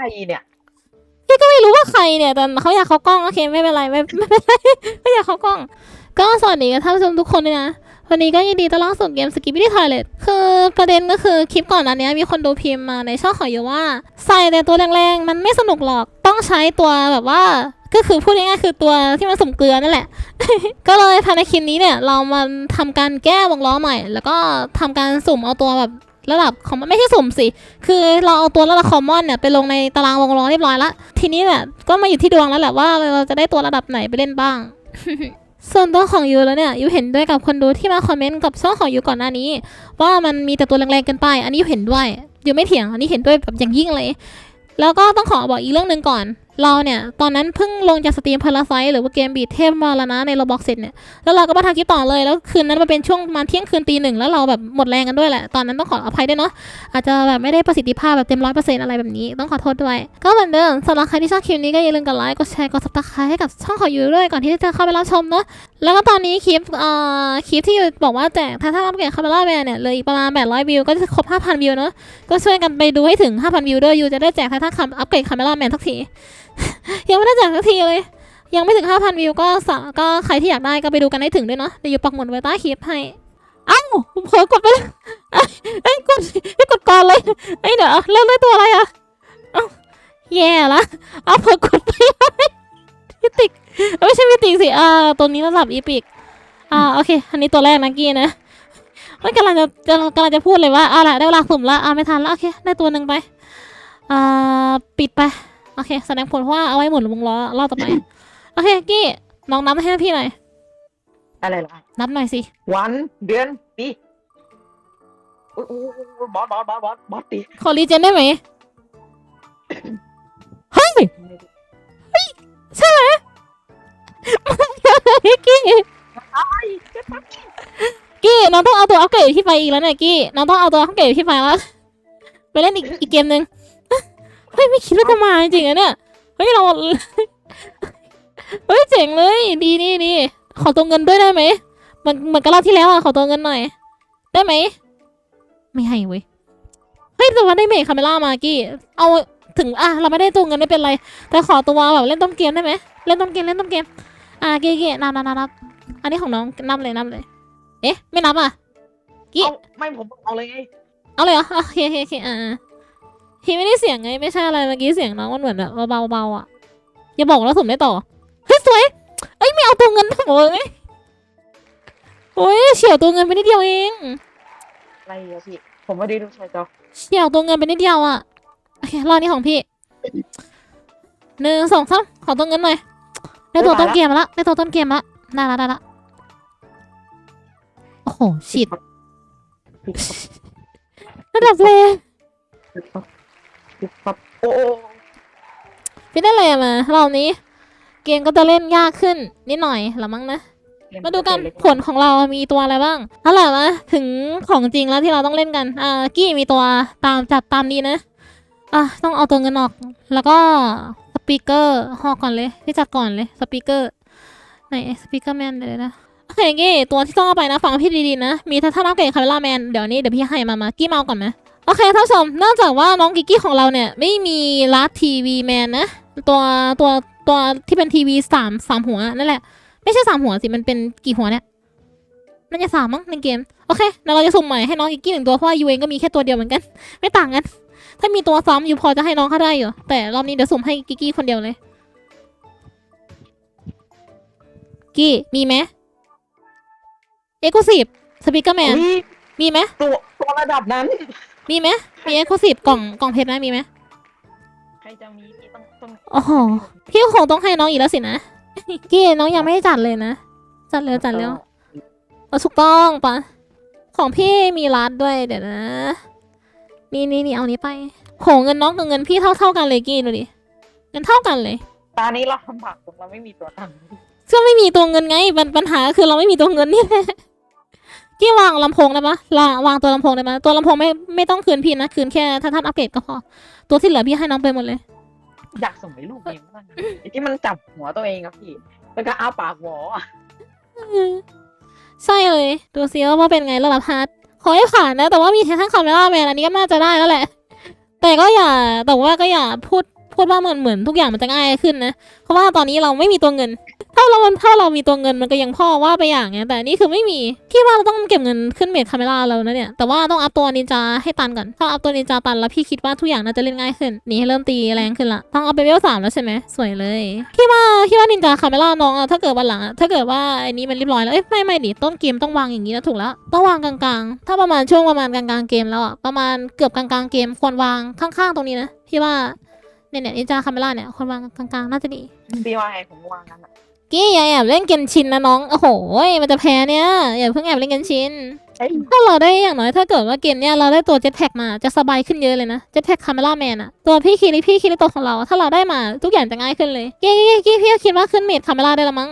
รเนี่ยที่ก็ไม่รู้ว่าใครเนี่ยแต่เขาอยากเขากล้องโอเคไม่เป็นไรไม่ไม่เป็นไรไม่อยากเขากล้อง ก็สวัสดีกับท่านผู้ชมทุกคนด้วยนะวันนี้ก็ยินดีต้อนรับสู่เกมสกิปปี้ทอยเลตคือประเด็นก็คือคลิปก่อนอันเนี้ยมีคนดูพิมพ์มาในช่องขออยู่ว่า ใส่แต่ตัวแรงๆ มันไม่สนุกหรอกต้องใช้ตัวแบบว่าก็คือพูดง่ายๆคือตัวที่มันสมเกลือนั่นแหละ ก็เลยภายในคลิปนี้เนี่ยเรามาทำการแก้วงล้อใหม่ แล้วก็ทำการสุ่มเอาตัวแบบ ระดับของมันไม่ใช่สุ่มสิ คือเราเอาตัวระดับคอมมอนเนี่ยไปลงในตารางวงล้อเรียบร้อยละ ทีนี้เนี่ยก็มาอยู่ที่ดวงแล้วแหละว่าเราจะได้ตัวระดับไหนไปเล่นบ้าง ส่วนตัวของยูแล้วเนี่ยยูเห็นด้วยกับคนดูที่มาคอมเมนต์กับช่องของยูก่อนหน้านี้ ว่ามันมีแต่ตัวแรงๆกินไป อันนี้ยูเห็นด้วยยูไม่เถียงอันนี้เห็นด้วยแบบอย่างยิ่งเลย แล้วก็ต้องขอบอกอีกเรื่องหนึ่งก่อนเราเนี่ยตอนนั้นเพิ่งลงจากสตรีมพาราไซหรือว่าเกมบีทเทพมาแล้วนะในโรบอกเสร็จเนี่ยแล้วเราก็มาทำคลิปต่อเลยแล้วคืนนั้นมันเป็นช่วงประมาณเที่ยงคืนตีหนึ่งแล้วเราแบบหมดแรงกันด้วยแหละตอนนั้นต้องขออภัยด้วยเนาะอาจจะแบบไม่ได้ประสิทธิภาพแบบเต็มร้อยเปอร์เซ็นต์อะไรแบบนี้ต้องขอโทษด้วย ก็เหมือนเดิมสำหรับใครที่ชอบคลิปนี้ก็อย่าลืมกดไลค์กดแชร์กดซับสไครต์ให้กับช่องของยูด้วยก่อนที่จะเข้าไปรับชมเนาะแล้วก็ตอนนี้คลิปเอ่อคลิปที่ยูบอกว่าแจกถ้าถ้าอัปเกรดคาเมล่าแมนเนี่ยเลยอีกประมาณ800วิวก็จะครบ5,000วิวเนาะก็ช่วยกันไปดูให้ถึง5,000วิวด้วยยูจะได้แจกไททันคัมอัปเกรดคาเมล่าแมนทักที ยังไม่ได้แจกทักทีเลย ยังไม่ถึง 5,000 วิวก็สก็ใครที่อยากได้ก็ไปดูกันให้ถึงด้วยเนาะเดี๋ยวยูปักหมุดไว้ใต้คลิปให้ เอ้าผมเผลอกดไปแล้วเอ้ยเอ้กดไม่กดก่อนเลยเอ้เดี๋ยวเริ่มด้วยตัวอะไรอะเอ้าแย่ละเอาเผลอกดไปเลยมิติกไม่ใช่มิติกสิอ่าตัวนี้ระดับอีพิกอ่าโอเค อันนี้ตัวแรกนะกี้นะไม่กำลังจะกำลังจะพูดเลยว่าเอาละได้เวลาสุ่มละอ่าไม่ทันละโอเคได้ตัวหนึ่งไปอ่าปิดไป โอเค แสดงผลว่าเอาไว้หมุนวงล้อรอบต่อไป โอเคกี้น้องนับให้พี่หน่อย อะไรล่ะนับหน่อยสิ วันเดือนปีอุ๊ยอุ๊ยอุ๊ยอุ๊ยบอสบอสบอสบอสบอสตีขอรีเจนได้ไหมเฮ้ย ใช่ไหมกี้กี้น้องต้องเอาตัวอัปเกรดที่ไปอีกแล้วเนี่ยกี้น้องต้องเอาตัวอัปเกรดที่ไปแล้ว ไปเล่นอีกอีกเกมหนึ่ง เฮ้ยไม่คิดว่าจะมาจริงๆอะเนี่ยเฮ้ยเราเฮ้ยเจ๋งเลยดีนี่ดีขอตัวเงินด้วยได้ไหมเหมันเหมือนกับรอบที่แล้วอะขอตัวเงินหน่อย ได้ไหมไม่ให้เว้ยเฮ้ยแต่ว่าได้เมคคาเมล่ามากี้เอาถึงอะเราไม่ได้ตัวเงินไม่เป็นไรแต่ขอตัวแบบเล่นต้นเกมได้ไหมเล่นต้นเกมเล่นต้นเกมอะเกี้กี้นับนับนับนับอันนี้ของน้องนับเลยนับเลย เอ๊ะ ไม่นับอะกี้เอาไม่ผมเอาเลยไงเอาเลยเหรออะโอเคโอเคโอเคอ่า อ่าพี่ไม่ได้เสียงไงไม่ใช่อะไรเมื่อกี้เสียงน้องมันเหมือนแบบเบาๆเบาๆอะอย่าบอกแล้วสุ่มได้ต่อเฮ้ยสวยเอ้ยไม่เอาตัวเงินโอ้ยโอ้ยเฉียวตัวเงินไปนิดเดียวเองอะไรอะพี่ผมไม่ได้ดูชายจอเฉียวตัวเงินไปนิดเดียวอะโอเครอบนี้ของพี่หนึ่งสองสามขอตัวเงินหน่อยได้ตัวต้นเกมมาละได้ตัวต้นเกมมาละได้ละได้ละโอ้โหฉีดพี่ครับระดับเลย พี่ครับพี่ครับโอ้โอ้พี่ได้เลยมารอบนี้ เกมก็จะเล่นยากขึ้น นิดหน่อยละมั้งนะ มาดูกันผลของเรามีตัวอะไรบ้างเอาล่ะมาถึงของจริงแล้วที่เราต้องเล่นกัน อ่า กี้มีตัวตามจัดตามนี้นะ อะ ต้องเอาตัวเงินออก แล้วก็สปีกเกอร์หอกก่อนเลยพี่จัดก่อนเลย สปีกเกอร์ไหนสปีกเกอร์แมนเลยนะโอเคกี้ตัวที่ต้องเอาไปนะ ฟังพี่ดีๆนะ มีท่านอัปเกรดคาเมล่าแมน เดี๋ยวนี้เดี๋ยวพี่ให้มามา กี้เมาก่อนไหม โอเคท่านผู้ชมเนื่องจากว่าน้องกิกกี้ของเราเนี่ยไม่มีลัดทีวีแมนนะ ตัวตัวตัวที่เป็นทีวีสามสามหัวนั่นแหละ ไม่ใช่สามหัวสิมันเป็นกี่หัวเนี่ยน่าจะสามมั้งในเกมโอเคเดี๋ยวเราจะสุ่มใหม่ให้น้องกิกกี้หนึ่งตัวเพราะว่ายูเองก็มีแค่ตัวเดียวเหมือนกัน ไม่ต่างกัน ถ้ามีตัวซ้ำยูพอจะให้น้องเขาได้อยู่แต่รอบนี้เดี๋ยวสุ่มให้กิกกี้คนเดียวเลยกี้มีไหมเอ็กซ์คลูซีฟสปีกเกอร์แมนอุ๊ยมีไหมตัวตัวระดับนั้น มีไหมมีเอ็กซ์คลูซีฟกล่องกล่องเพชรไหมมีไหมใครจะมีพี่ต้องต้องโอ้โหพี่คงต้องให้น้องอีกแล้วสินะ กี้น้องยังไม่ได้จัดเลยนะ จัดเร็วจัดเร็วเออถูกต้องปะของพี่มีรัดด้วยเดี๋ยวนะ นี่นี่นี่เอานี้ไปโหเงินน้องกับเงินพี่เท่าเท่ากันเลยกี้ดูดิเงินเท่ากันเลยตานี้เราลำบากตรงเราไม่มีตัวตั้งค์ก็ไม่มีตัวเงินไงปัญปัญหาคือเราไม่มีตัวเงินนี่แหละ กี้วางลำโพงได้ปะลาวางตัวลำโพงได้ปะตัวลำโพงไม่ไม่ต้องคืนพี่นะ คืนแค่ถ้าท่านอัปเกรดก็พอ ตัวที่เหลือพี่ให้น้องไปหมดเลย อยากส่งให้ลูกเองบ้างไอ้ที่มันจับหัวตัวเองครับพี่แล้วก็อ้าปากหวออะใช่เลย ดูซิว่าเป็นไงระดับฮาร์ดขอให้ผ่านนะ แต่ว่ามีแค่ทั้งคาเมล่าแมนอันนี้ก็น่าจะได้แล้วแหละ แต่ก็อย่าแต่ว่าก็อย่าพูดพูดว่าเหมือนเหมือนทุกอย่างมันจะง่ายขึ้นนะ เพราะว่าตอนนี้เราไม่มีตัวเงิน ถ้าเราถ้าเรามีตัวเงินมันก็ยังพ่อว่าไปอย่างเงี้ยแต่นี่คือไม่มีพี่ว่าเราต้องเก็บเงินขึ้นเมดคาเมล่าเรานะเนี่ยแต่ว่าต้องอัพตัวนินจาให้ตันก่อนถ้าอัพตัวนินจาตันแล้วพี่คิดว่าทุกอย่างน่าจะเล่นง่ายขึ้นนี่ให้เริ่มตีแรงขึ้นละต้องเอาไปเวลสามแล้วใช่ไหมสวยเลยพี่ว่าพี่ว่านินจาคาเมล่าน้องอะถ้าเกิดวันหลังอะถ้าเกิดว่าไอ้นี้มันเรียบร้อยแล้วเอ้ยไม่ไม่ดิต้นเกมต้องวางอย่างนี้แล้วถูกแล้วต้องวางกลางๆ ถ้าประมาณช่วงประมาณกลางๆเกมแล้วอะประมาณเกือบกลางๆเกมควรวางข้างๆตรงนี้นะพี่ว่าเนี่ยเนี่ยนินจาคาเมล่าเนี่ยควรวางกลางๆน่าจะดีพี่ว่าไงผมวางนั้นอะ กี้อย่าแอบเล่นเกนชินนะน้อง โอ้โห มันจะแพ้เนี่ย อย่าเพิ่งแอบเล่นเกนชินเอ้ยถ้าเราได้อย่างน้อยถ้าเกิดว่าเกมเนี่ยเราได้ตัวเจ็ตแพ็กมาจะสบายขึ้นเยอะเลยนะเจ็ตแพ็กคาเมล่าแมนอะตัวพี่คีริพี่คีริโตของเรา ถ้าเราได้มาทุกอย่างจะง่ายขึ้นเลย กี้กี้กี้พี่ก็คิดว่าขึ้นเมดคาเมล่าได้ละมั้ง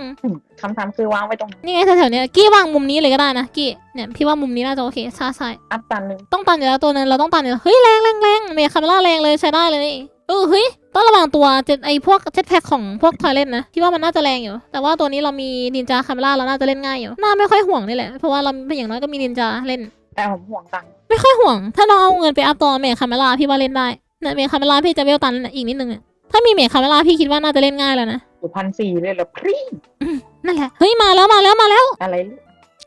คำถามคือวางไว้ตรงไหนนี่ไงแถวๆเนี้ยกี้วางมุมนี้เลยก็ได้นะกี้เนี่ยพี่ว่ามุมนี้น่าจะโอเคใช่ใช่อัพตันหนึ่งต้องตันอยู่แล้วตัวนึงเราต้องตันอยู่แล้วเฮ้ยแรงแรงแรงเมดคาเมล่าแรงเลยใช้ได้เลย เออเฮ้ยต้องระวังตัวเจ็ตไอพวกเจ็ตแพ็กของพวกทอยเล่นนะพี่ว่ามันน่าจะแรงอยู่ แต่ว่าตัวนี้เรามีนินจาคาเมล่าเราน่าจะเล่นง่ายอยู่น่าไม่ค่อยห่วงนี่แหละเพราะว่าเราอย่างน้อยก็มีนินจาเล่น แต่ผมห่วงตังค์ไม่ค่อยห่วง ถ้าน้องเอาเงินไปอัพตัวเมคคาเมล่าพี่ว่าเล่นได้เนี่ยเมคคาเมล่าพี่จะเวลตันอีกนิดนึงอะถ้ามีเมคคาเมล่าพี่คิดว่าน่าจะเล่นง่ายแล้วนะอยู่พันสี่เลยเหรอพรีนั่นแหละเฮ้ยมาแล้วมาแล้วมาแล้วอะไรลูก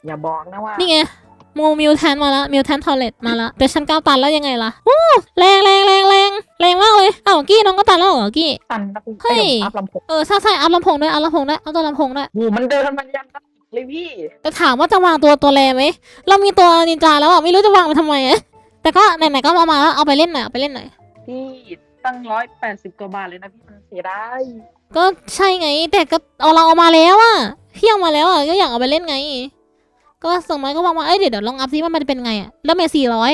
อย่าบอกนะว่านี่ไงโมมิวแทนมาแล้วมิวแทนทอเลตมาแล้วแต่ฉันก้าวตันแล้วยังไงล่ะโอ้แรงแรงแรงแรงแรงมากเลยอ้าวกี้น้องก็ตันแล้วเหรอกี้ตันนะพี่เฮ้ยอ้อัพลำโพงเออใช่ใช่อัพลำโพงด้วยอัพลำโพงด้วยเอาตัวลำโพงด้วยโอ้มันเดินมันยันเลยพี่แต่ถามว่าจะวางตัวตัวแรไหมเรามีตัวนินจาแล้วอะไม่รู้จะวางไปทำไมอะแต่ก็ไหนๆก็เอามาแล้วเอาไปเล่นหน่อยเอาไปเล่นหน่อยพี่ตั้งร้อยแปดสิบกว่าบาทเลยนะพี่มันเสียดายก็ใช่ไง แต่ก็เอาเราเอามาแล้วอะพี่เอามาแล้วอะก็อยากเอาไปเล่นไง ก็ส่งมาก็วางมาเอ้ยเดี๋ยวเดี๋ยวลองอัพซิว่ามันจะเป็นไงอะแล้วเมสี่ร้อย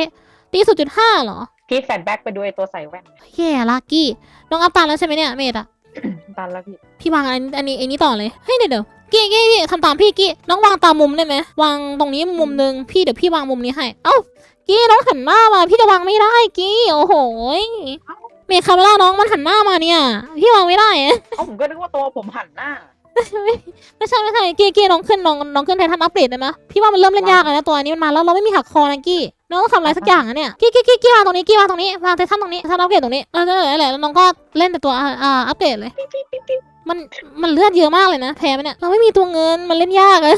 ตีสุดจุดห้าเหรอ พี่แฟลชแบ็กไปด้วยตัวใส่แว่นแย่ลักกี้น้องอัพตามแล้วใช่ไหมเนี่ยเมดอะตันแล้วพี่ พี่วางอันอันนี้อันนี้ต่อเลยเฮ้ยเดี๋ยวเดี๋ยวกี้กี้กี้ทำตามพี่กี้น้องวางตามมุมได้ไหมวางตรงนี้มุมหนึ่งพี่เดี๋ยวพี่วางมุมนี้ให้ เอ้ากี้น้องหันหน้ามา พี่จะวางไม่ได้กี้โอ้โหยเมดคาเมล่าน้องมันหันหน้ามาเนี่ย พี่วางไม่ได้อะเอ้าผมก็นึกว่าตัวผมหันหน้า ไม่ใช่ไม่ใช่เกี้กี้น้องขึ้นน้องน้องขึ้นไททันอัปเดตได้ไหมพี่ว่ามันเริ่มเล่นยากแล้วนะตัวนี้มันมาแล้วเราไม่มีหักคอนะกี้น้องต้องทำอะไรสักอย่างอะเนี่ยกี้กี้กี้กี้วางตรงนี้กี้วางตรงนี้วางไททันตรงนี้ไททันอัปเดตตรงนี้แล้วนั่นแหละแล้วน้องก็เล่นแต่ตัวอ่าอ่าอัปเดตเลยมันมันเลือดเยอะมากเลยนะแพ้ไหมเนี่ยเราไม่มีตัวเงินมันเล่นยากเลย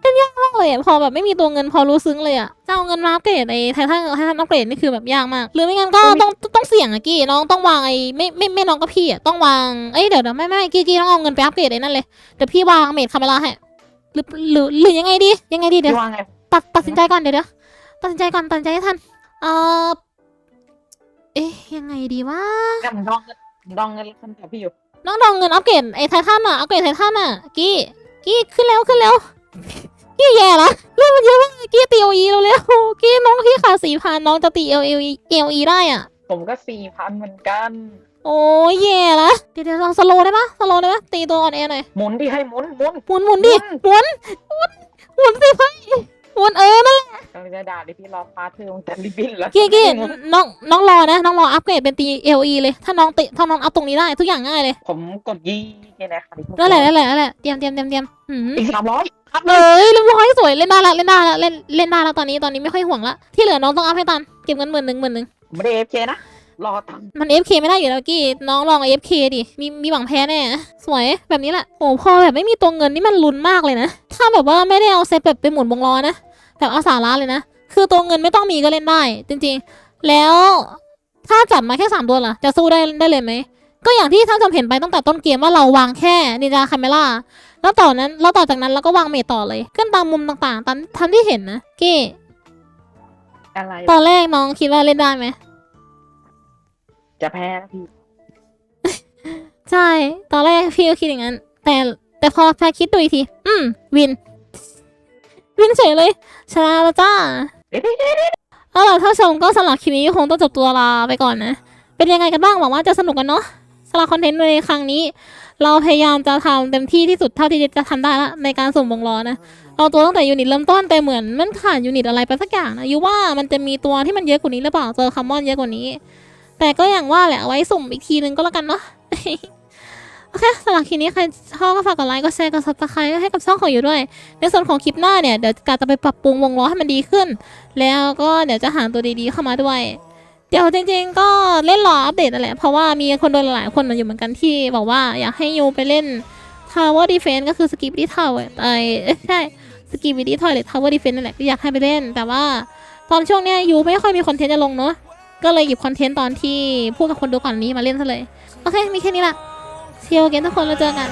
เล่นยากมากเลยอะพอแบบไม่มีตัวเงินพอรู้ซึ้งเลยอะจะเอาเงินมาอัปเกรดไอ้ไททันไททันอัปเกรดนี่คือแบบยากมาก หรือไม่งั้นก็ต้องต้องเสี่ยงอะกี้น้องต้องวางไอ้ไม่ไม่ไม่น้องก็พี่อะต้องวางเอ้ยเดี๋ยวเดี๋ยวไม่ไม่กี้กี้ต้องเอาเงินไปอัปเกรดไอ้นั่นเลยเดี๋ยวพี่วางเมดคาเมล่าให้หรือหรือหรือยังไงดียังไงดีเดี๋ยวพี่ว่าไงตัดตัดสินใจก่อนเดี๋ยวเดี๋ยวตัดสินใจก่อนตัดสินใจให้ทันเออเอ๊ะยังไงดีวะเนี่ยผมดองเงินผมดองเงินคำตอบพี่อยู่น้องดองเงินอัปเกรดไอ้ไททันอะอัปเกรดไททันอะกี้กี้ขึ้นแล้วขึ้นแล้ว กี้แย่ละเรื่องมันเยอะมากกี้ตีโออีเร็วๆกี้น้องพี่ขาสี่พันน้องจะตีเอลเอเอลอีได้อะ ผมก็สี่พันเหมือนกัน โอ้ยแย่ละเดี๋ยวเดี๋ยวลองสโลว์ได้ปะสโลว์ได้ปะตีตัวอ่อนแอหน่อยหมุนที่ให้หมุนหมุนหมุนหมุนดิหมุนหมุนหมุนสิพี่หมุนเออนั่นแหละกำลังจะด่าเลยพี่รอพาเธอของจันริบบินแล้วกี้กี้น้องน้องรอนะน้องรออัปเกรดเป็นตีเอลอีเลย ถ้าน้องติถ้าน้องอัพตรงนี้ได้ทุกอย่างง่ายเลย ผมกดยี่เนี่ยนะครับนั่นแหละนั่นแหละนั่นแหละเตรียมเตรียมเตรียมเตรียมหืมอีกสามร้อย ครับเลเลยยเรียบร้อยสวยเล่นได้ละเล่นได้ละเล่นเล่นได้ละตอนนี้ตอนนี้ไม่ค่อยห่วงละที่เหลือน้องต้องอัพให้ตันเก็บเงินหมื่นหนึ่งหมื่นหนึ่งผมไม่ได้เอฟเคนะ รอตังค์มัน FK ไม่ได้อยู่แล้วกี้น้องลอง FK ดิมีมีหวังแพ้แน่สวยแบบนี้แหละโอ้พอแบบไม่มีตัวเงินนี่มันลุ้นมากเลยนะถ้าแบบว่าไม่ได้เอาเซตแบบไปหมุนวงล้อนะแบบเอาสาระเลยนะ คือตัวเงินไม่ต้องมีก็เล่นได้ จริง ๆ แล้วถ้าจัดมาแค่สามตัวล่ะจะสู้ได้ได้เลยไหม ก็อย่างที่ท่านจำเห็นไปตั้งแต่ต้นเกมว่าเราวางแค่นินจาคาเมล่าแล้วต่อนั้นแล้วต่อจากนั้นเราก็วางเมทต่อเลยขึ้นตามมุมต่างๆตามทำที่เห็นนะกี้อะไรตอนแรกน้องคิดว่าเล่นได้ไหมจะแพ้นะพี่ใช่ ตอนแรกพี่ก็คิดอย่างนั้น แต่แต่พอแพรคิดดูอีกที อืม วิน วินเฉยเลย ชนะแล้วจ้าเดี๋ยวๆเอาล่ะท่านผู้ชมก็สำหรับคลิปนี้คงต้องจบตัวลาไปก่อนนะ เป็นยังไงกันบ้างหวังว่าจะสนุกกันเนาะ สำหรับคอนเทนต์ในครั้งนี้ เราพยายามจะทำเต็มที่ที่สุดเท่าที่จะทำได้ละในการสุ่มวงล้อนะเอาตัวตั้งแต่ยูนิตเริ่มต้นแต่เหมือนมันขาดยูนิตอะไรไปสักอย่างนะยูว่ามันจะมีตัวที่มันเยอะกว่านี้หรือเปล่าเจอคัมมอนเยอะกว่านี้ แต่ก็อย่างว่าแหละเอาไว้สุ่มอีกทีนึงก็แล้วกันเนาะโอเคสำหรับคลิปนี้ใครชอบก็ฝากกดไลค์กดแชร์กดซับสไครต์ให้กับช่องของอยู่ด้วย ในส่วนของคลิปหน้าเนี่ยเดี๋ยวกาจะไปปรับปรุงวงล้อให้มันดีขึ้น แล้วก็เดี๋ยวจะหาตัวดีๆเข้ามาด้วย เดี๋ยวจริงๆก็เล่นรออัปเดตนั่นแหละ เพราะว่ามีคนโดนหลายคนอยู่เหมือนกันที่บอกว่าอยากให้ยูไปเล่น Tower Defense ก็คือ Skip ที่ Tower ไอเอ้ใช่ Skip ที่ Toilet Tower Defense นั่นแหละก็อยากให้ไปเล่น แต่ว่าตอนช่วงเนี้ยยูไม่ค่อยมีคอนเทนต์จะลงเนอะก็เลยหยิบคอนเทนต์ตอนที่พูดกับคนดูก่อนนี้มาเล่นซะเลย โอเค มีแค่นี้ละเชียวเกนทุกคนเราเจอกัน。